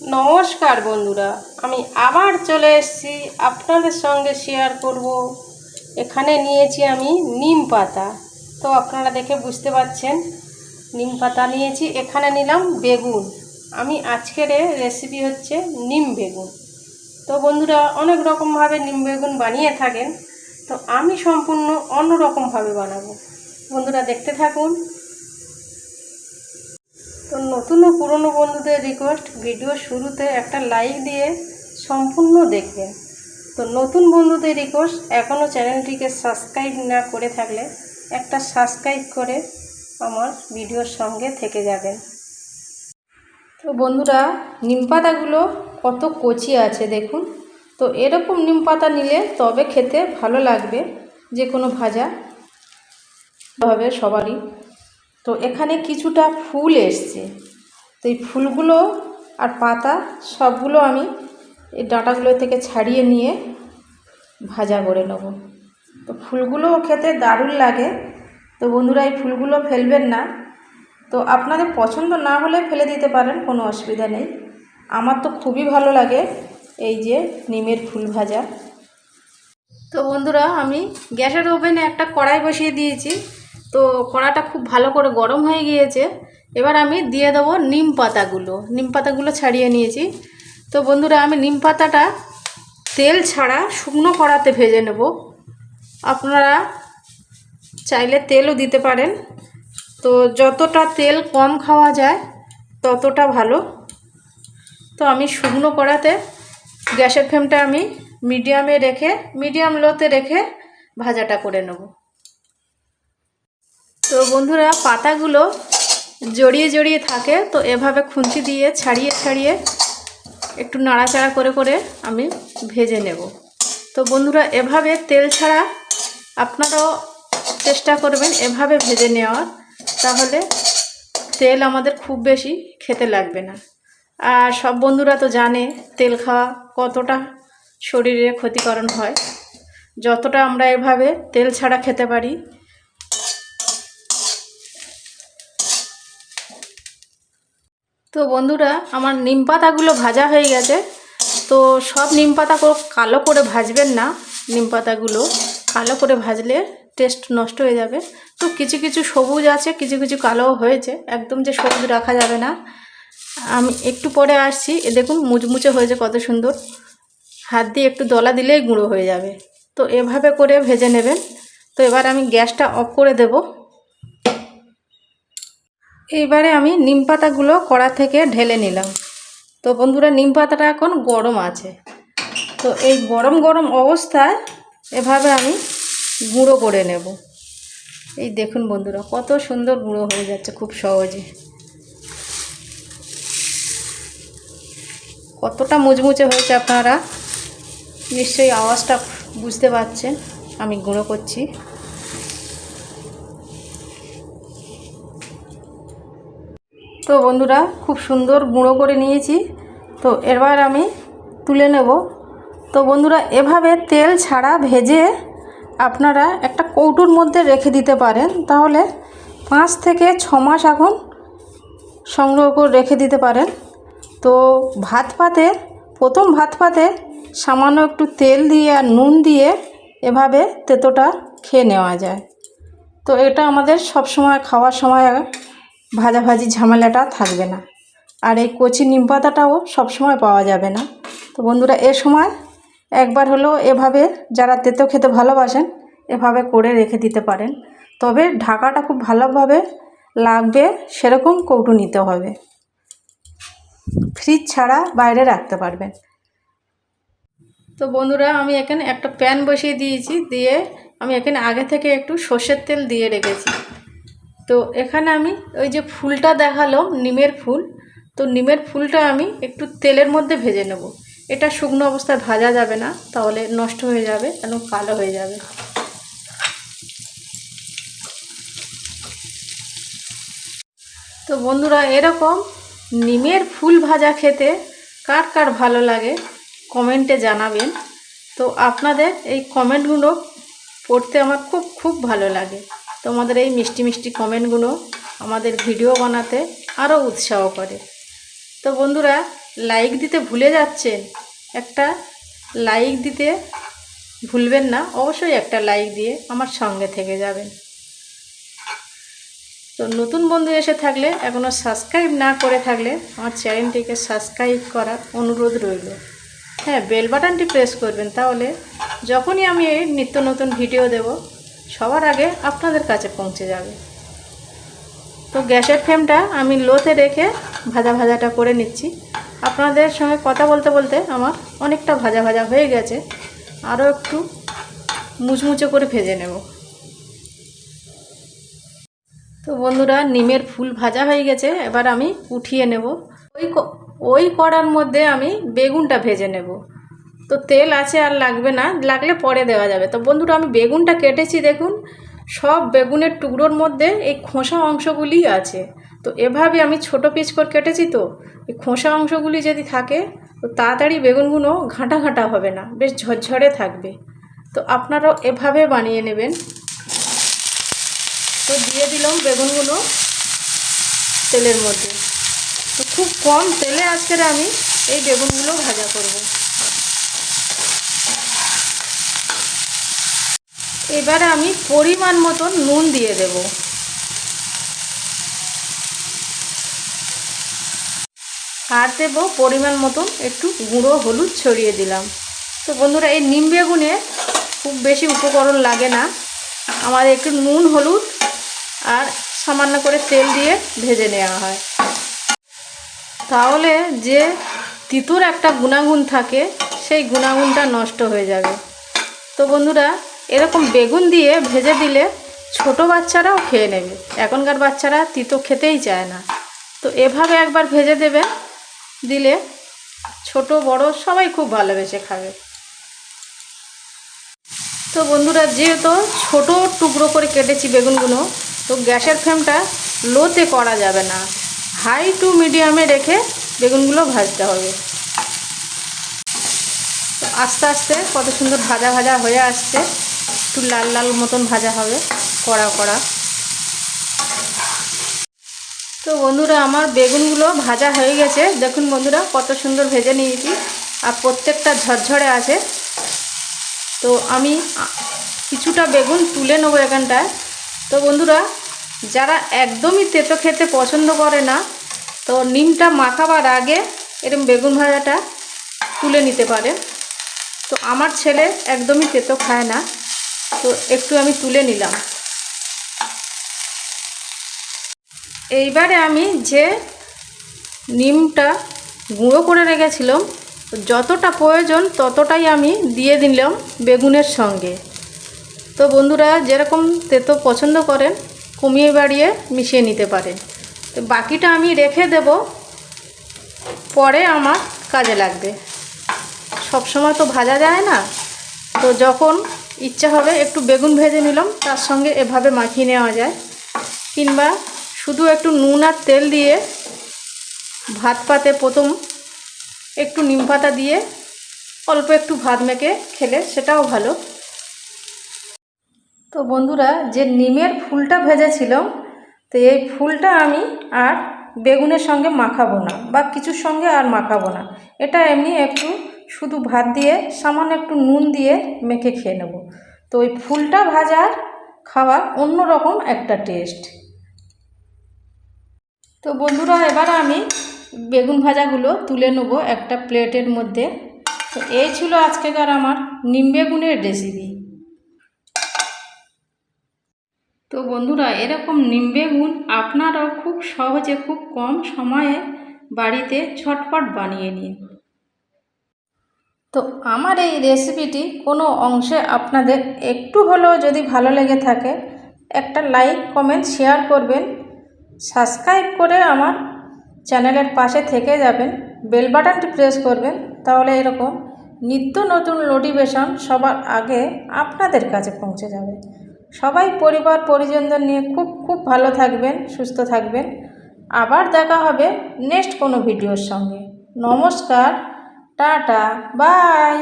নমস্কার বন্ধুরা, আমি আবার চলে এসেছি আপনাদের সঙ্গে শেয়ার করব। এখানে নিয়েছি আমি নিম পাতা। তো আপনারা দেখে বুঝতে পাচ্ছেন, নিম পাতা নিয়েছি, এখানে নিলাম বেগুন। আমি আজকের রেসিপি হচ্ছে নিম বেগুন। তো বন্ধুরা, অনেক রকমভাবে নিম বেগুন বানিয়ে থাকেন। তো আমি সম্পূর্ণ অন্য রকমভাবে বানাবো। বন্ধুরা দেখতে থাকুন। তো নতুন ও পুরনো বন্ধুদের রিকোয়েস্ট ভিডিও শুরুতে একটা লাইক দিয়ে সম্পূর্ণ দেখবেন। তো নতুন বন্ধুদের রিকোয়েস্ট এখনও চ্যানেলটিকে সাবস্ক্রাইব না করে থাকলে একটা সাবস্ক্রাইব করে আমার ভিডিওর সঙ্গে থেকে যাবেন। তো বন্ধুরা, নিম পাতাগুলো কত কচি আছে দেখুন। তো এরকম নিম পাতা নিলে তবে খেতে ভালো লাগবে যে কোনো ভাজা। হবে সবারই তো এখানে কিছুটা ফুল এসছে। তো এই ফুলগুলো আর পাতা সবগুলো আমি এই ডাঁটাগুলো থেকে ছাড়িয়ে নিয়ে ভাজা করে নেব। তো ফুলগুলোও খেতে দারুণ লাগে। তো বন্ধুরা, এই ফুলগুলো ফেলবেন না। তো আপনাদের পছন্দ না হলে ফেলে দিতে পারেন, কোনো অসুবিধা নেই। আমার তো খুবই ভালো লাগে এই যে নিমের ফুল ভাজা। তো বন্ধুরা, আমি গ্যাসের ওভেনে একটা কড়াই বসিয়ে দিয়েছি। তো কড়াটা খুব ভালো করে গরম হয়ে গিয়েছে। এবার আমি দিয়ে দেবো নিম পাতাগুলো। নিম পাতাগুলো ছাড়িয়ে নিয়েছি। তো বন্ধুরা, আমি নিম পাতাটা তেল ছাড়া শুকনো কড়াতে ভেজে নেব। আপনারা চাইলে তেলও দিতে পারেন। তো যতটা তেল কম খাওয়া যায়, ততটা ভালো। তো আমি শুকনো কড়াতে গ্যাসের ফ্লেমটা আমি মিডিয়ামে রেখে, মিডিয়াম লোতে রেখে ভাজাটা করে নেব। তো বন্ধুরা, পাতাগুলো জড়িয়ে জড়িয়ে থাকে, তো এভাবে খুন্তি দিয়ে ছাড়িয়ে ছাড়িয়ে একটু নাড়াচাড়া করে করে আমি ভেজে নেব। তো বন্ধুরা, এভাবে তেল ছাড়া আপনারাও চেষ্টা করবেন এভাবে ভেজে নেওয়ার, তাহলে তেল আমাদের খুব বেশি খেতে লাগবে না। আর সব বন্ধুরা তো জানে, তেল খাওয়া কতটা শরীরে ক্ষতিকরণ হয়। যতটা আমরা এভাবে তেল ছাড়া খেতে পারি তো বন্ধুরা, আমার নিম পাতাগুলো ভাজা হয়ে গেছে। তো সব নিম পাতা কালো করে ভাজবেন না নিম পাতাগুলো। কালো করে ভাজলে টেস্ট নষ্ট হয়ে যাবে। তো কিছু কিছু সবুজ আছে, কিছু কিছু কালো হয়েছে। একদম যে সবুজ রাখা যাবে না। আমি একটু পরে আসছি। এ দেখুন, মুচমুচে হয়েছে কত সুন্দর। হাত দিয়ে একটু দলা দিলেই গুঁড়ো হয়ে যাবে। তো এভাবে করে ভেজে নেবেন। তো এবার আমি গ্যাসটা অফ করে দেব। এইবারে আমি নিম পাতাগুলো কড়া থেকে ঢেলে নিলাম। তো বন্ধুরা, নিম পাতাটা এখন গরম আছে। তো এই গরম গরম অবস্থায় এভাবে আমি গুঁড়ো করে নেব। এই দেখুন বন্ধুরা, কত সুন্দর গুঁড়ো হয়ে যাচ্ছে খুব সহজে। কতটা মুচমুচে হয়েছে আপনারা, নিশ্চয়ই আওয়াজটা বুঝতে পারছেন। আমি গুঁড়ো করছি। তো বন্ধুরা, খুব সুন্দর গুঁড়ো করে নিয়েছি। তো এবার আমি তুলে নেব। তো বন্ধুরা, এভাবে তেল ছাড়া ভেজে আপনারা একটা কৌটোর মধ্যে রেখে দিতে পারেন। তাহলে পাঁচ থেকে ছ মাস এখন সংগ্রহ করে রেখে দিতে পারেন। তো ভাত পাতে, প্রথম ভাত পাতে সামান্য একটু তেল দিয়ে আর নুন দিয়ে এভাবে তেতোটা খেয়ে নেওয়া যায়। তো এটা আমাদের সব সময় খাওয়ার সময় ভাজাভাজি ঝামেলাটা থাকবে না। আর এই কচি নিম পাতাটাও সবসময় পাওয়া যাবে না। তো বন্ধুরা, এ সময় একবার হলেও এভাবে যারা তেতো খেতে ভালোবাসেন, এভাবে করে রেখে দিতে পারেন। তবে ঢাকাটা খুব ভালোভাবে লাগবে, সেরকম কৌটো নিতে হবে। ফ্রিজ ছাড়া বাইরে রাখতে পারবেন। তো বন্ধুরা, আমি এখানে একটা প্যান বসিয়ে দিয়েছি, দিয়ে আমি এখানে আগে থেকে একটু সর্ষের তেল দিয়ে রেখেছি। তো এখানে আমি ওই যে ফুলটা দেখাল নিমের ফুল। তো নিমের ফুলটা আমি একটু তেলের মধ্যে ভেজে নেব। এটা শুকনো অবস্থায় ভাজা যাবে না, তাহলে নষ্ট হয়ে যাবে এবং কালো হয়ে যাবে। তো বন্ধুরা, এরকম নিমের ফুল ভাজা খেতে কার কার ভালো লাগে, কমেন্টে জানাবেন। তো আপনাদের এই কমেন্টগুলো পড়তে আমার খুব খুব ভালো লাগে। তোমাদের এই মিষ্টি মিষ্টি কমেন্টগুলো আমাদের ভিডিও বানাতে আরও উৎসাহ করে। তো বন্ধুরা লাইক দিতে ভুলে যাচ্ছেন? একটা লাইক দিতে ভুলবেন না, অবশ্যই একটা লাইক দিয়ে আমার সঙ্গে থেকে যাবেন। তো নতুন বন্ধু এসে থাকলে এখনও সাবস্ক্রাইব না করে থাকলে আমার চ্যানেলটিকে সাবস্ক্রাইব করার অনুরোধ রইল। হ্যাঁ বেল বাটনটি প্রেস করবেন, তাহলে যখনই আমি নিত্য নতুন ভিডিও দেব সবার আগে আপনাদের কাছে পৌঁছে যাবে। তো গ্যাসের ফ্লেমটা আমি লোতে রেখে ভাজা ভাজাটা করে নিচ্ছি। আপনাদের সঙ্গে কথা বলতে বলতে আমার অনেকটা ভাজা ভাজা হয়ে গেছে। আরও একটু মুচমুচে করে ভেজে নেব। তো বন্ধুরা, নিমের ফুল ভাজা হয়ে গেছে। এবার আমি উঠিয়ে নেব। ওই ওই কড়ার মধ্যে আমি বেগুনটা ভেজে নেব। তো তেল আছে আর লাগবে না, লাগলে পরে দেওয়া যাবে। তো বন্ধুরা, আমি বেগুনটা কেটেছি দেখুন, সব বেগুনের টুকরোর মধ্যে এই খোসা অংশগুলি আছে। তো এভাবে আমি ছোট পিস করে কেটেছি তো, এই খোসা অংশগুলি যদি থাকে, তো তাড়াতাড়ি বেগুনগুলো ঘাঁটা ঘাঁটা হবে না, বেশ ঝরঝরে থাকবে। তো আপনারাও এভাবে বানিয়ে নেবেন। তো দিয়ে দিলাম বেগুনগুলো তেলের মধ্যে। তো খুব কম তেলে আজকের আমি এই বেগুনগুলো ভাজা করব। এবারে আমি পরিমাণ মতো নুন দিয়ে দেব। আর দেব পরিমাণ মতন একটু গুঁড়ো হলুদ ছড়িয়ে দিলাম। তো বন্ধুরা, এই নিম বেগুনে খুব বেশি উপকরণ লাগে না। আমার একটু নুন, হলুদ আর সামান্য করে তেল দিয়ে ভেজে নেওয়া হয়। তাহলে যে তিতুর একটা গুণাগুণ থাকে, সেই গুণাগুণটা নষ্ট হয়ে যাবে। তো বন্ধুরা এরকম বেগুন দিয়ে ভেজে দিলে ছোট বাচ্চারাও খেয়ে নেবে। এখনকার বাচ্চারা তিতো খেতেই চায় না। তো এভাবে একবার ভেজে দেবে, দিলে ছোট, বড় সবাই খুব ভালোবেসে খাবে। তো বন্ধুরা, যেহেতু ছোট টুকরো করে কেটেছি বেগুনগুলো, তো গ্যাসের ফ্লেমটা লোতে করা যাবে না। হাই টু মিডিয়ামে রেখে বেগুনগুলো ভাজতে হবে। তো আস্তে আস্তে কত সুন্দর ভাজা ভাজা হয়ে আসছে। একটু লাল লাল মতন ভাজা হবে, কড়া কড়া। তো বন্ধুরা, আমার বেগুনগুলো ভাজা হয়ে গেছে। দেখুন বন্ধুরা, কত সুন্দর ভেজে নিয়েছি। আর প্রত্যেকটা ঝরঝরে আছে। তো আমি কিছুটা বেগুন তুলে নেব এখানটায়। তো বন্ধুরা, যারা একদমই তেতো খেতে পছন্দ করে না, তো নিমটা মাখাবার আগে এরকম বেগুন ভাজাটা তুলে নিতে পারে। তো আমার ছেলে একদমই তেতো খায় না। তো একটু আমি তুলে নিলাম। এইবারে আমি যে নিমটা গুঁড়ো করে রেখেছিলাম, যতটা প্রয়োজন ততটাই আমি দিয়ে দিলাম বেগুনের সঙ্গে। তো বন্ধুরা, যেরকম তেতো পছন্দ করেন, কমিয়ে বাড়িয়ে মিশিয়ে নিতে পারেন। তো বাকিটা আমি রেখে দেব, পরে আমার কাজে লাগবে। সবসময় তো ভাজা যায় না। তো যখন ইচ্ছা হবে একটু বেগুন ভেজে নিলাম, তার সঙ্গে এভাবে মাখিয়ে নেওয়া যায়। কিংবা শুধু একটু নুন আর তেল দিয়ে ভাত পাতে প্রথম একটু নিম পাতা দিয়ে অল্প একটু ভাত মেখে খেলে সেটাও ভালো। তো বন্ধুরা, যে নিমের ফুলটা ভেজেছিলাম, তো এই ফুলটা আমি আর বেগুনের সঙ্গে মাখাবো না বা কিছুর সঙ্গে আর মাখাবো না। এটা এমনি একটু শুধু ভাত দিয়ে, সামান্য একটু নুন দিয়ে মেখে খেয়ে নেব। তো ওই ফুলটা ভাজার খাওয়ার অন্যরকম একটা টেস্ট তো বন্ধুরা, এবার আমি বেগুন ভাজাগুলো তুলে নেব একটা প্লেটের মধ্যে। তো এই ছিল আজকেকার আমার নিম বেগুনের রেসিপি তো বন্ধুরা, এরকম নিম বেগুন আপনারাও খুব সহজে খুব কম সময়ে বাড়িতে ছটপট বানিয়ে নিন। তো আমার এই রেসিপিটি কোনো অংশে আপনাদের একটু হলেও যদি ভালো লেগে থাকে, একটা লাইক কমেন্ট শেয়ার করবেন। সাবস্ক্রাইব করে আমার চ্যানেলের পাশে থেকে যাবেন বেল বাটনটি প্রেস করবেন, তাহলে এরকম নিত্য নতুন নোটিফিকেশন সবার আগে আপনাদের কাছে পৌঁছে যাবে। সবাই পরিবার, পরিজনদের নিয়ে খুব খুব ভালো থাকবেন, সুস্থ থাকবেন। আবার দেখা হবে নেক্সট কোনো ভিডিওর সঙ্গে। নমস্কার। Tata bye